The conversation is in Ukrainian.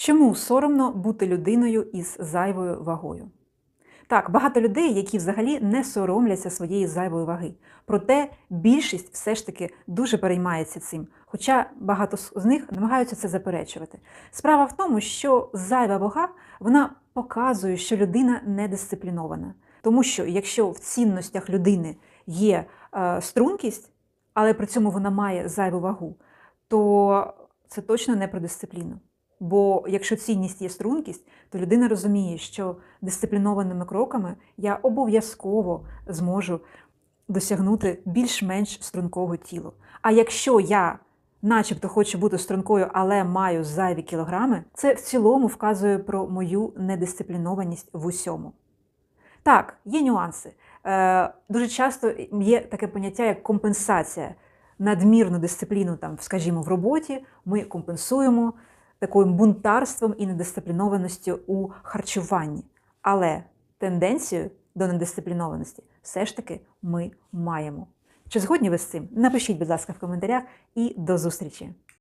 Чому соромно бути людиною із зайвою вагою? Так, багато людей, які взагалі не соромляться своєї зайвої ваги. Проте більшість все ж таки дуже переймається цим, хоча багато з них намагаються це заперечувати. Справа в тому, що зайва вага вона показує, що людина недисциплінована. Тому що якщо в цінностях людини є е, стрункість, але при цьому вона має зайву вагу, то це точно не про дисципліну. Бо якщо цінність є стрункість, то людина розуміє, що дисциплінованими кроками я обов'язково зможу досягнути більш-менш стрункого тіла. А якщо я, начебто, хочу бути стрункою, але маю зайві кілограми, це в цілому вказує про мою недисциплінованість в усьому. Так, є нюанси. Е, дуже часто є таке поняття, як компенсація. Надмірну дисципліну, там, скажімо, в роботі ми компенсуємо таким бунтарством і недисциплінованістю у харчуванні. Але тенденцію до недисциплінованості все ж таки ми маємо. Чи згодні ви з цим? Напишіть, будь ласка, в коментарях і до зустрічі!